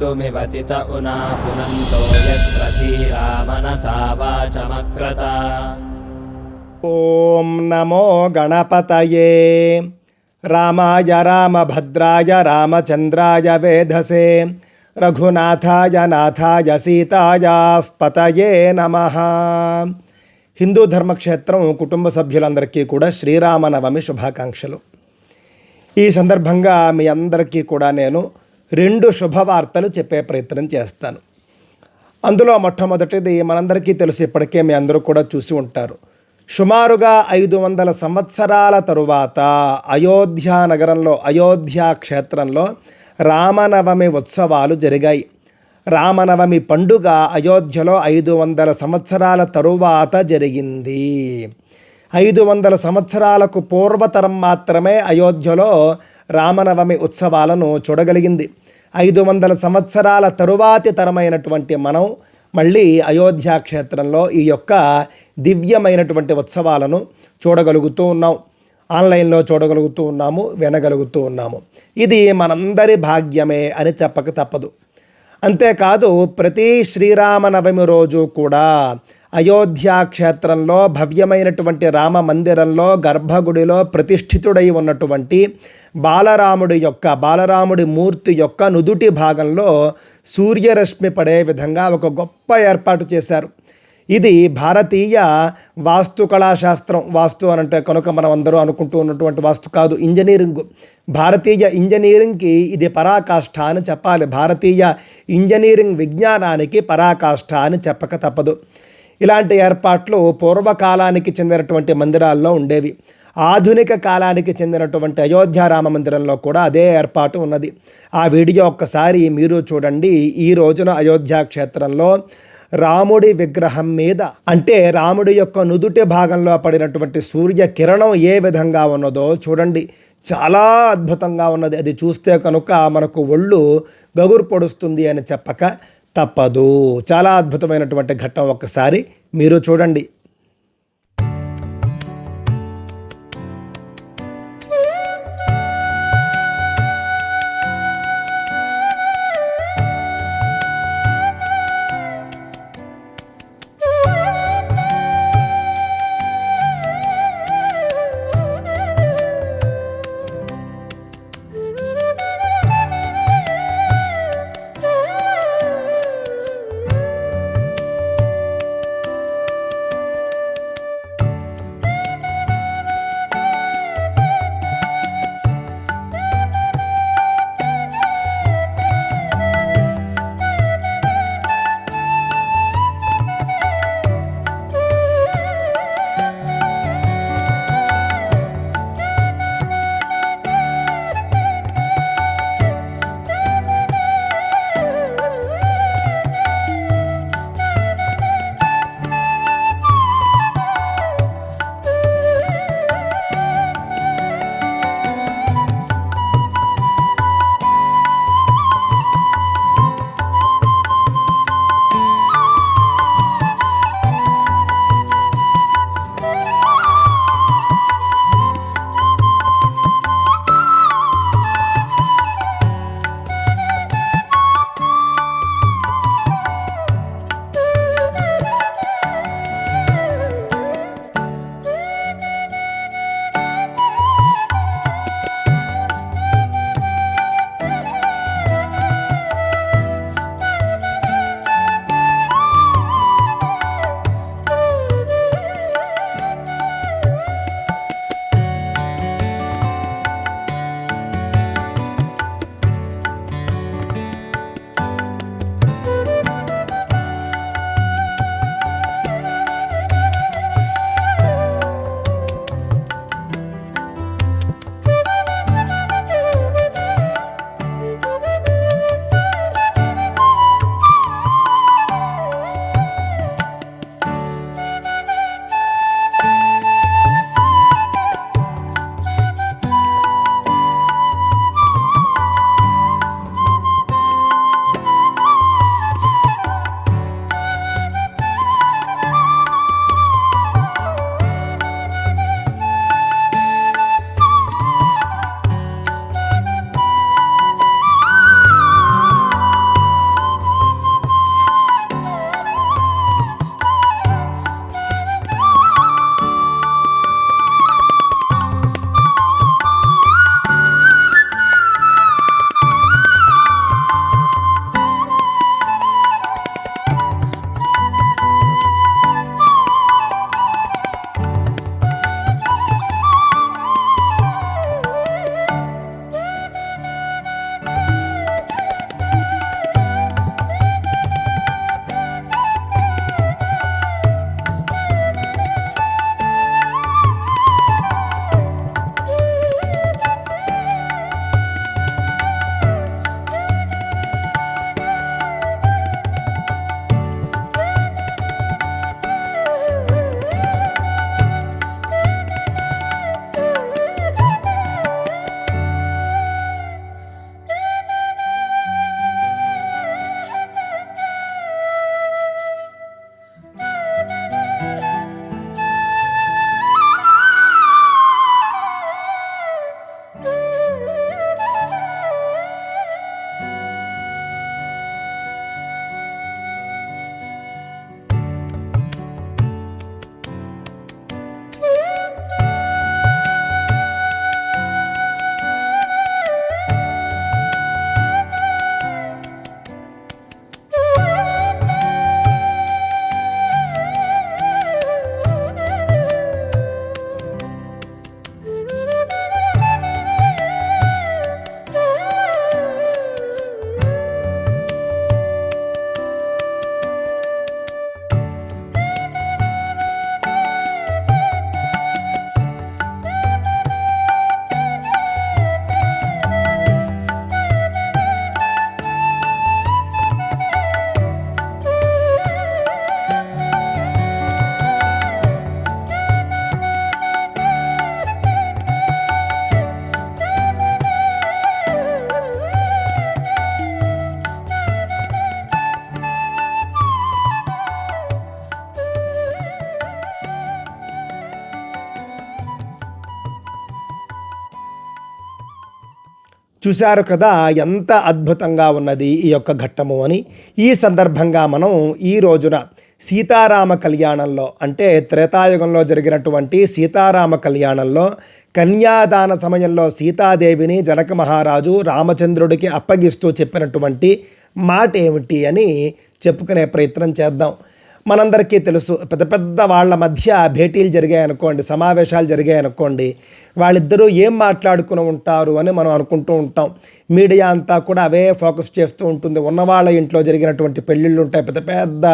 कर्तुमिवतित उना पुनन्तो यत्र धीरा मनसा वाचमक्रत ఓం నమో గణపతయే రామాయ రామభద్రాయ రామచంద్రాయ వేధసే రఘునాథాయ నాథాయ సీతాయ పతయే నమ హిందూ ధర్మక్షేత్రం కుటుంబ సభ్యులందరికీ కూడా శ్రీరామనవమి శుభాకాంక్షలు ఈ సందర్భంగా మీ అందరికీ కూడా నేను రెండు శుభవార్తలు చెప్పే ప్రయత్నం చేస్తాను. అందులో మొట్టమొదటిది మనందరికీ తెలుసు ఇప్పటికే మీ అందరూ కూడా చూసి ఉంటారు. సుమారుగా ఐదు వందల సంవత్సరాల తరువాత అయోధ్య నగరంలో అయోధ్య క్షేత్రంలో రామనవమి ఉత్సవాలు జరిగాయి. రామనవమి పండుగ అయోధ్యలో ఐదు వందల సంవత్సరాల తరువాత జరిగింది. ఐదు వందల సంవత్సరాలకు పూర్వతరం మాత్రమే అయోధ్యలో రామనవమి ఉత్సవాలను చూడగలిగింది. ఐదు వందల సంవత్సరాల తరువాతి తరమైనటువంటి మనం మళ్ళీ అయోధ్య క్షేత్రంలో ఈ యొక్క దివ్యమైనటువంటి ఉత్సవాలను చూడగలుగుతూ ఉన్నాం. ఆన్లైన్లో చూడగలుగుతూ ఉన్నాము వినగలుగుతూ ఉన్నాము. ఇది మనందరి భాగ్యమే అని చెప్పక తప్పదు. అంతేకాదు ప్రతి శ్రీరామనవమి రోజు కూడా అయోధ్యా క్షేత్రంలో భవ్యమైనటువంటి రామ మందిరంలో గర్భగుడిలో ప్రతిష్ఠితుడై ఉన్నటువంటి బాలరాముడి యొక్క బాలరాముడి మూర్తి యొక్క నుదుటి భాగంలో సూర్యరశ్మి పడే విధంగా ఒక గొప్ప ఏర్పాటు చేశారు. ఇది భారతీయ వాస్తు కళాశాస్త్రం. వాస్తు అని అంటే కనుక మనం అందరూ అనుకుంటూ ఉన్నటువంటి వాస్తు కాదు ఇంజనీరింగ్. భారతీయ ఇంజనీరింగ్కి ఇది పరాకాష్ఠ అని చెప్పాలి. భారతీయ ఇంజనీరింగ్ విజ్ఞానానికి పరాకాష్ఠ అని చెప్పక తప్పదు. ఇలాంటి ఏర్పాట్లు పూర్వకాలానికి చెందినటువంటి మందిరాల్లో ఉండేవి. ఆధునిక కాలానికి చెందినటువంటి అయోధ్య రామ మందిరంలో కూడా అదే ఏర్పాటు ఉన్నది. ఆ వీడియో ఒక్కసారి మీరు చూడండి. ఈ రోజున అయోధ్య క్షేత్రంలో రాముడి విగ్రహం మీద అంటే రాముడి యొక్క నుదుటి భాగంలో పడినటువంటి సూర్య కిరణం ఏ విధంగా ఉన్నదో చూడండి. చాలా అద్భుతంగా ఉన్నది. అది చూస్తే కనుక మనకు ఒళ్ళు గగురు పొడుస్తుంది అని చెప్పక తప్పదు. చాలా అద్భుతమైనటువంటి ఘట్టం ఒక్కసారి మీరు చూడండి. చూశారు కదా ఎంత అద్భుతంగా ఉన్నది ఈ యొక్క ఘట్టము అని. ఈ సందర్భంగా మనం ఈ రోజున సీతారామ కళ్యాణంలో అంటే త్రేతాయుగంలో జరిగినటువంటి సీతారామ కళ్యాణంలో కన్యాదాన సమయంలో సీతాదేవిని జనక మహారాజు రామచంద్రుడికి అప్పగిస్తూ చెప్పినటువంటి మాట ఏమిటి అని చెప్పుకునే ప్రయత్నం చేద్దాం. మనందరికీ తెలుసు. పెద్ద పెద్ద వాళ్ళ మధ్య భేటీలు జరిగాయి అనుకోండి సమావేశాలు జరిగాయి అనుకోండి వాళ్ళిద్దరూ ఏం మాట్లాడుకుని ఉంటారు అని మనం అనుకుంటూ ఉంటాం. మీడియా అంతా కూడా అవే ఫోకస్ చేస్తూ ఉంటుంది. ఉన్న వాళ్ళ ఇంట్లో జరిగినటువంటి పెళ్ళిళ్ళు ఉంటాయి. పెద్ద పెద్ద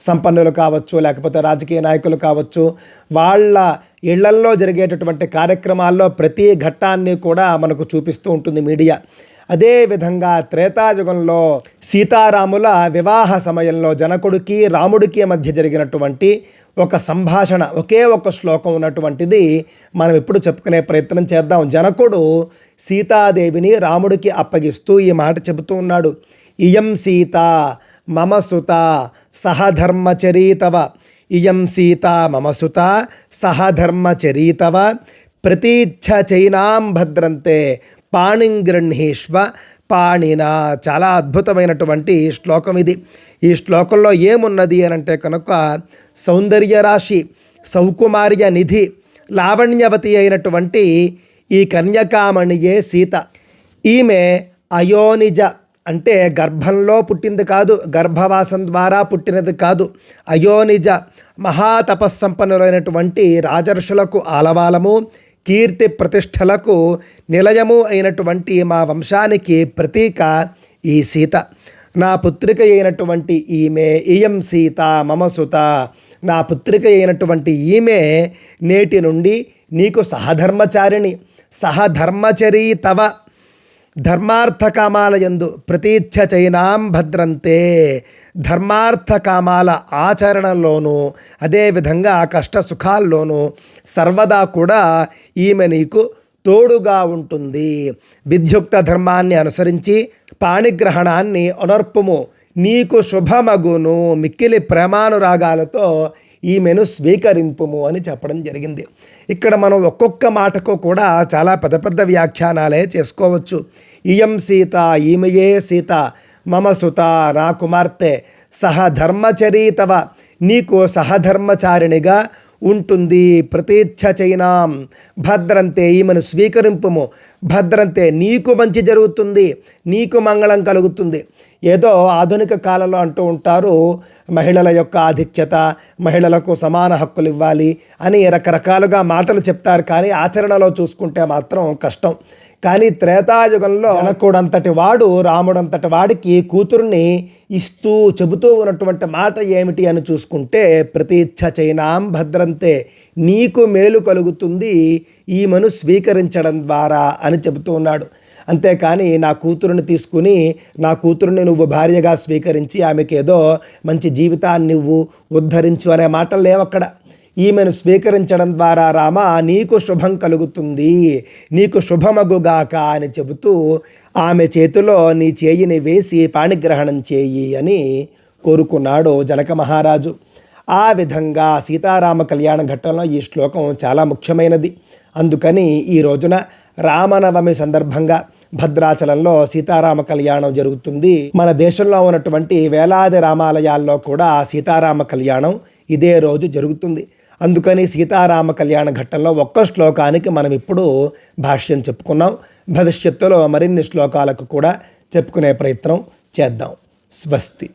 సంపన్నులు కావచ్చు లేకపోతే రాజకీయ నాయకులు కావచ్చు వాళ్ళ ఇళ్ళల్లో జరిగేటటువంటి కార్యక్రమాల్లో ప్రతి ఘట్టాన్ని కూడా మనకు చూపిస్తూ ఉంటుంది మీడియా. అదేవిధంగా త్రేతాయుగంలో సీతారాముల వివాహ సమయంలో జనకుడికి రాముడికి మధ్య జరిగినటువంటి ఒక సంభాషణ ఒకే ఒక శ్లోకం ఉన్నటువంటిది మనం ఇప్పుడు చెప్పుకునే ప్రయత్నం చేద్దాం. జనకుడు సీతాదేవిని రాముడికి అప్పగిస్తూ ఈ మాట చెబుతూ ఉన్నాడు. ఇయం సీత మమ సుత సహధర్మచరీతవ ఇయం సీత మమ సుత సహధర్మచరీతవ ప్రతీచ్ఛ చైనాం భద్రంతే పాణింగృహీష్వ పాణిన. చాలా అద్భుతమైనటువంటి శ్లోకం ఇది. ఈ శ్లోకంలో ఏమున్నది అని అంటే కనుక సౌందర్య రాశి సౌకుమార్య నిధి లావణ్యవతి అయినటువంటి ఈ కన్యకామణియే సీత. ఈమె అయోనిజ అంటే గర్భంలో పుట్టింది కాదు గర్భవాసం ద్వారా పుట్టినది కాదు. అయోనిజ మహాతపస్సంపన్నులైనటువంటి రాజర్షులకు ఆలవాలము కీర్తి ప్రతిష్టలకు నిలయము అయినటువంటి మా వంశానికి ప్రతీక ఈ సీత. నా పుత్రిక అయినటువంటి ఈమె ఇయం సీత మమ సుత. నా పుత్రిక అయినటువంటి ఈమె నేటి నుండి నీకు సహధర్మచారిణి. సహధర్మచరీ తవ ధర్మార్థకామాల ఎందు యందు ప్రతీచ్ఛ చైనాం భద్రంతే. ధర్మార్థకామాల ఆచరణలోనూ అదేవిధంగా కష్ట సుఖాల్లోనూ సర్వదా కూడా ఈమె నీకు తోడుగా ఉంటుంది. విద్యుక్త ధర్మాన్ని అనుసరించి పాణిగ్రహణాన్ని అనర్పుము. నీకు శుభమగును. మిక్కిలి ప్రేమానురాగాలతో ఈమెను స్వీకరింపుము అని చెప్పడం జరిగింది. ఇక్కడ మనం ఒక్కొక్క మాటకు కూడా చాలా పెద్ద పెద్ద వ్యాఖ్యానాలే చేసుకోవచ్చు. ఇయం సీత ఈమెయే సీత మమ సుత నా కుమార్తె సహధర్మచరీతవ నీకు సహధర్మచారిణిగా ఉంటుంది ప్రతీచ్ఛ చైనాం భద్రంతే ఈమెను స్వీకరింపుము భద్రంతే నీకు మంచి జరుగుతుంది నీకు మంగళం కలుగుతుంది. ఏదో ఆధునిక కాలంలో అంటూ ఉంటారు మహిళల యొక్క ఆధిక్యత మహిళలకు సమాన హక్కులు ఇవ్వాలి అని రకరకాలుగా మాటలు చెప్తారు. కానీ ఆచరణలో చూసుకుంటే మాత్రం కష్టం. కానీ త్రేతాయుగంలో జనకుడంతటి వాడు రాముడంతటి వాడికి కూతుర్ని ఇస్తూ చెబుతూ ఉన్నటువంటి మాట ఏమిటి అని చూసుకుంటే ప్రతీచ్ఛ చైనాం భద్రంతే నీకు మేలు కలుగుతుంది ఈమెను స్వీకరించడం ద్వారా అని చెబుతూ ఉన్నాడు. అంతేకాని నా కూతురుని తీసుకుని నా కూతురుని నువ్వు భార్యగా స్వీకరించి ఆమెకి ఏదో మంచి జీవితాన్ని నువ్వు ఉద్ధరించు అనే మాటలు లేవక్కడ. ఈమెను స్వీకరించడం ద్వారా రామ నీకు శుభం కలుగుతుంది నీకు శుభమగుగాక అని చెబుతూ ఆమె చేతిలో నీ చేయిని వేసి పాణిగ్రహణం చేయి అని కోరుకున్నాడు జనక మహారాజు. ఆ విధంగా సీతారామ కళ్యాణ ఘట్టంలో ఈ శ్లోకం చాలా ముఖ్యమైనది. అందుకని ఈ రోజున రామనవమి సందర్భంగా భద్రాచలంలో సీతారామ కళ్యాణం జరుగుతుంది. మన దేశంలో ఉన్నటువంటి వేలాది రామాలయాల్లో కూడా సీతారామ కళ్యాణం ఇదే రోజు జరుగుతుంది. అందుకని సీతారామ కళ్యాణ ఘట్టంలో ఒక్క శ్లోకానికి మనం ఇప్పుడు భాష్యం చెప్పుకున్నాం. భవిష్యత్తులో మరిన్ని శ్లోకాలకు కూడా చెప్పుకునే ప్రయత్నం చేద్దాం. స్వస్తి.